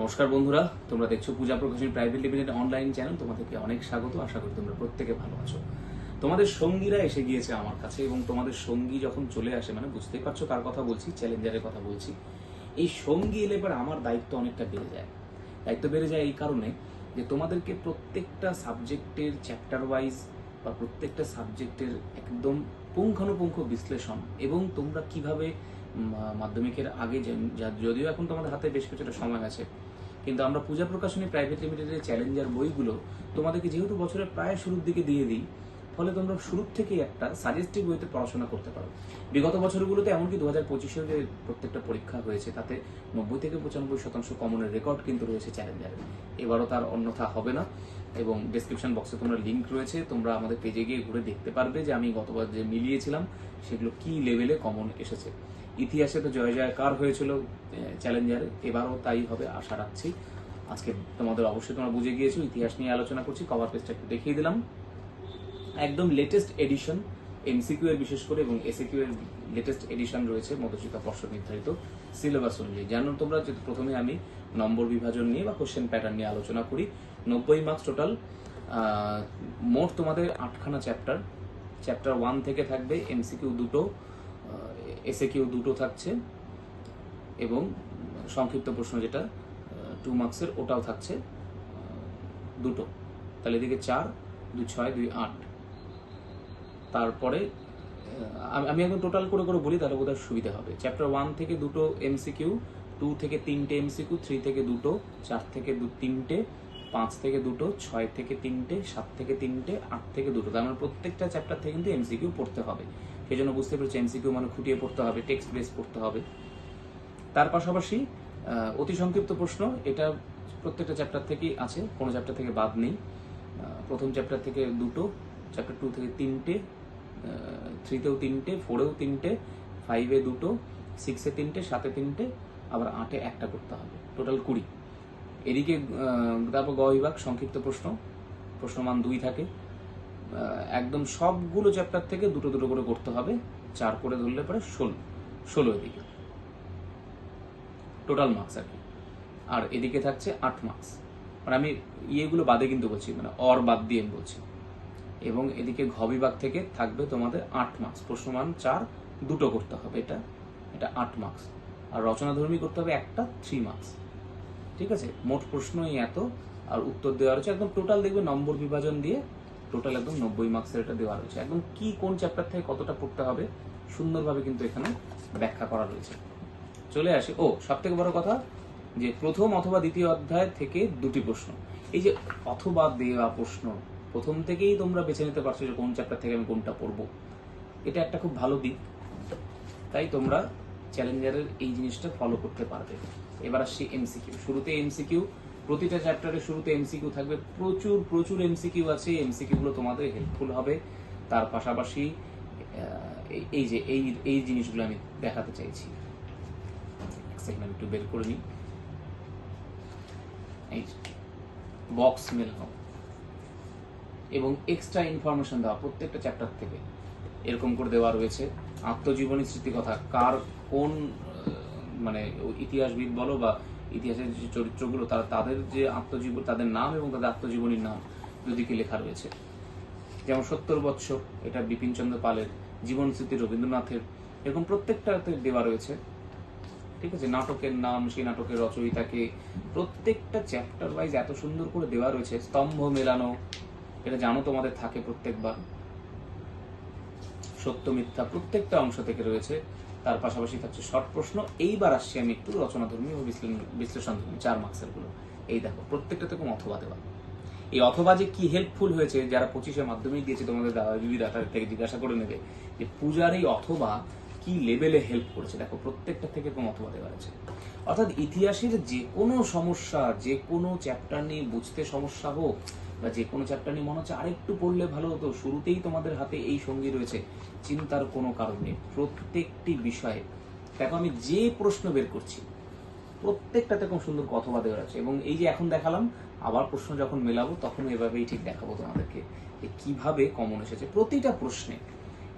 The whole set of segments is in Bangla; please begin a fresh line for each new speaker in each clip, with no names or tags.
নমস্কার বন্ধুরা, তোমরা দেখছ Puja Prakashani private limited online channel তোমাদেরকে অনেক স্বাগত, আশা করি তোমরা প্রত্যেকে ভালো আছো। তোমাদের সঙ্গীরা এসে গিয়েছে আমার কাছে এবং তোমাদের সঙ্গী যখন চলে আসে মানে বুঝতেই পারছ কার কথা বলছি চ্যালেঞ্জারের কথা বলছি, এই সঙ্গী এলে এবার আমার দায়িত্ব অনেকটা বেড়ে যায়। দায়িত্ব বেড়ে যায় এই কারণে যে তোমাদেরকে প্রত্যেকটা সাবজেক্টের চ্যাপ্টার ওয়াইজ বা প্রত্যেকটা সাবজেক্টের একদম পুঙ্খানুপুঙ্খ বিশ্লেষণ এবং তোমরা কীভাবে মাধ্যমিকের আগে যদিও এখন তোমাদের হাতে বেশ কিছুটা সময় আছে, কিন্তু আমরা পূজা প্রকাশনী প্রাইভেট লিমিটেডের চ্যালেঞ্জার বইগুলো তোমাদেরকে যেহেতু বছরের প্রায় শুরুর দিকে দিয়ে দিই, ফলে তোমরা শুরুর থেকেই একটা সাজেস্টিভ বইতে পড়াশোনা করতে পারো। বিগত বছরগুলোতে এমনকি দু হাজার পঁচিশেও যে প্রত্যেকটা পরীক্ষা হয়েছে, তাতে নব্বই থেকে পঁচানব্বই শতাংশ কমনের রেকর্ড কিন্তু রয়েছে চ্যালেঞ্জারের এবারও তার অন্যথা হবে না, এবং ডেসক্রিপশন বক্সে তোমরা লিঙ্ক রয়েছে, তোমরা আমাদের পেজে গিয়ে ঘুরে দেখতে পারবে যে আমি গতবার যে মিলিয়েছিলাম, সেগুলো কি লেভেলে কমন এসেছে। ইতিহাসে তো জয় জয়কার হয়েছিল চ্যালেঞ্জারে। এবারও তাই হবে, আশা রাখছি। আজকে তোমাদের অবশ্যই তোমরা বুঝে গিয়েছো, ইতিহাস নিয়ে আলোচনা করছি কভার পেজটা একটু দেখিয়ে দিলাম। একদম লেটেস্ট এডিশন এমসিকিউ এর বিশেষ করে এবং এসিকিউ এর লেটেস্ট এডিশন রয়েছে মধ্যশিক্ষা পর্ষদ নির্ধারিত সিলেবাস অনুযায়ী। জানো তোমরা যে প্রথমে আমি নম্বর বিভাজন নিয়ে বা কোশ্চেন প্যাটার্ন নিয়ে আলোচনা করি, নব্বই মার্কস টোটাল মোট তোমাদের আটখানা চ্যাপ্টার চ্যাপ্টার ওয়ান থেকে থাকবে এমসিকিউ দুটো এসএ কিউ দুটো থাকছে এবং সংক্ষিপ্ত প্রশ্ন যেটা টু মার্কসের ওটাও থাকছে দুটো। তাহলে এদিকে চার, দুই ছয়, দুই আট। তারপরে আমি একদম টোটাল করে করে বলি, তাহলে বোধহয় সুবিধা হবে। চ্যাপ্টার ওয়ান থেকে দুটো এমসিকিউ টু থেকে তিনটে এমসিকিউ থ্রি থেকে দুটো, চার থেকে দু, তিনটে পাঁচ থেকে দুটো, ছয় থেকে তিনটে, সাত থেকে তিনটে, আট থেকে দুটো। তার মানে প্রত্যেকটা চ্যাপ্টার থেকে কিন্তু এমসিকিউ পড়তে হবে। সেই জন্য বুঝতে পেরেছি এমসিকিউ মানে খুঁটিয়ে পড়তে হবে টেক্সট বেস পড়তে হবে। তার পাশাপাশি অতি সংক্ষিপ্ত প্রশ্ন, এটা প্রত্যেকটা চ্যাপ্টার থেকেই আছে, কোনো চ্যাপ্টার থেকে বাদ নেই। প্রথম চ্যাপ্টার থেকে দুটো চ্যাপ্টার টু থেকে তিনটে থ্রিতেও তিনটে ফোরেও তিনটে ফাইভে দুটো সিক্সে তিনটে, সাতে তিনটে, আবার আটে একটা করতে হবে। টোটাল কুড়ি। এদিকে তারপর গ বিভাগ, সংক্ষিপ্ত প্রশ্ন। প্রশ্নমান দুই থাকে। একদম সবগুলো চ্যাপ্টার থেকে দুটো দুটো করে করতে হবে। চার করে ধরলে পরে ষোলো। ষোলো এদিকে। টোটাল মার্কস আর কি। আর এদিকে থাকছে আট মার্কস মানে আমি ইয়েগুলো বাদে কিন্তু বলছি মানে অর বাদ দিয়ে আমি বলছি। এবং এদিকে ঘ বিভাগ থেকে থাকবে তোমাদের আট মার্কস প্রশ্নমান চার, দুটো করতে হবে এটা। এটা আট মার্কস আর রচনাধর্মী করতে হবে একটা থ্রি মার্কস ঠিক আছে? মোট প্রশ্নই এত, আর উত্তর দেওয়া রয়েছে। একদম টোটাল দেখবে নম্বর বিভাজন দিয়ে টোটাল একদম নব্বই মার্কসের এটা দেওয়া রয়েছে। একদম কি কোন চ্যাপ্টার থেকে কতটা পড়তে হবে সুন্দরভাবে কিন্তু এখানে ব্যাখ্যা করা রয়েছে। চলে আসে। ও সব থেকে বড় কথা যে প্রথম অথবা দ্বিতীয় অধ্যায় থেকে দুটি প্রশ্ন। এই যে অথবা দেওয়া প্রশ্ন, প্রথম থেকেই তোমরা বেছে নিতে পারছ যে কোন চ্যাপ্টার থেকে আমি কোনটা পড়ব। এটা একটা খুব ভালো দিক। তাই তোমরা চ্যালেঞ্জারের এই জিনিসটা ফলো করতে পারবে। এবার আসছি এমসিকিউ শুরুতে এমসিকিউ প্রতিটা চ্যাপ্টারের শুরুতে এমসিকিউ থাকবে। প্রচুর প্রচুর এমসিকিউ আছে। এমসিকিউ গুলো তোমাদের হেল্পফুল হবে। তার পাশাপাশি এই- যে, এই এই জিনিসগুলো আমি দেখাতে চাইছি। আমি একটু বের করে নিই। এই বক্স মেলানো এবং এক্সট্রা ইনফরমেশন দেওয়া প্রত্যেকটা চ্যাপ্টার থেকে। এরকম করে দেওয়া রয়েছে। আত্মজীবনী স্মৃতিকথা, কার কোন মানে ইতিহাসবিদ বলো বা ইতিহাসের যে চরিত্রগুলো, তারা তাদের যে আত্মজীবন, তাদের নাম এবং তাদের আত্মজীবনীর নাম দুদিকে লেখা রয়েছে। যেমন সত্তর বৎসর, এটা বিপিনচন্দ্র পালের জীবন স্মৃতি রবীন্দ্রনাথের। এরকম প্রত্যেকটাতে দেওয়া রয়েছে। ঠিক আছে? নাটকের নাম, সেই নাটকের রচয়িতাকে প্রত্যেকটা চ্যাপ্টার ওয়াইজ এত সুন্দর করে দেওয়া রয়েছে। স্তম্ভ মেলানো, এটা জানো তোমাদের থাকে প্রত্যেকবার। সত্য মিথ্যা প্রত্যেকটা অংশ থেকে রয়েছে। তার পাশাপাশি থাকছে শর্ট প্রশ্ন, এইবার আসছি আমি একটু রচনাধর্মী ও বিশ্লেষণ ধর্মী চার মার্কসেরগুলো এই দেখো প্রত্যেকটা থেকে অথবা দেওয়া। এই অথবা যে কি হেল্পফুল হয়েছে, যারা পঁচিশে মাধ্যমিক দিয়েছে, তোমাদের দাদা দিদিরা থেকে জিজ্ঞাসা করে নেবে যে পূজার এই অথবা কি লেভেলে হেল্প করেছে। দেখো, প্রত্যেকটা থেকে কোনো অথবা দেওয়া আছে। অর্থাৎ ইতিহাসের যে কোনো সমস্যা, যে কোনো চ্যাপ্টার নিয়ে বুঝতে সমস্যা হোক বা যে কোনো চ্যাপ্টার নিয়ে মনে হচ্ছে আরেকটু পড়লে ভালো হতো, শুরুতেই তোমাদের হাতে এই সঙ্গী রয়েছে, চিন্তার কোনো কারণ নেই। প্রত্যেকটি বিষয়ে, দেখো আমি যে প্রশ্ন বের করছি প্রত্যেকটাতে খুব সুন্দর অথবা দেওয়া আছে। এবং এই যে এখন দেখালাম, আবার প্রশ্ন যখন মেলাবো, তখন এভাবেই ঠিক দেখাবো তোমাদেরকে যে কীভাবে কমন এসেছে প্রতিটা প্রশ্নে।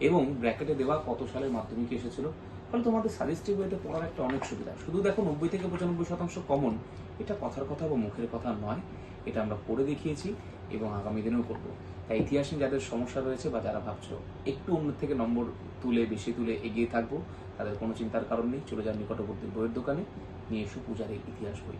এবং ব্র্যাকেটে দেওয়া কত সালের মাধ্যমিক এসেছিল? ফলে তোমাদের সাজেস্টিভ বইটা পড়ার একটা অনেক সুবিধা। শুধু দেখো নব্বই থেকে পঁচানব্বই শতাংশ কমন এটা কথার কথা বা মুখের কথা নয়, এটা আমরা পড়ে দেখিয়েছি এবং আগামী দিনেও করব। তাই ইতিহাসে যাদের সমস্যা রয়েছে বা যারা ভাবছ একটু অন্য থেকে নম্বর তুলে, বেশি তুলে এগিয়ে থাকব, তাদের কোনো চিন্তার কারণ নেই, চলে যান নিকটবর্তী বইয়ের দোকানে, নিয়ে এসো পূজার ইতিহাস বইটি।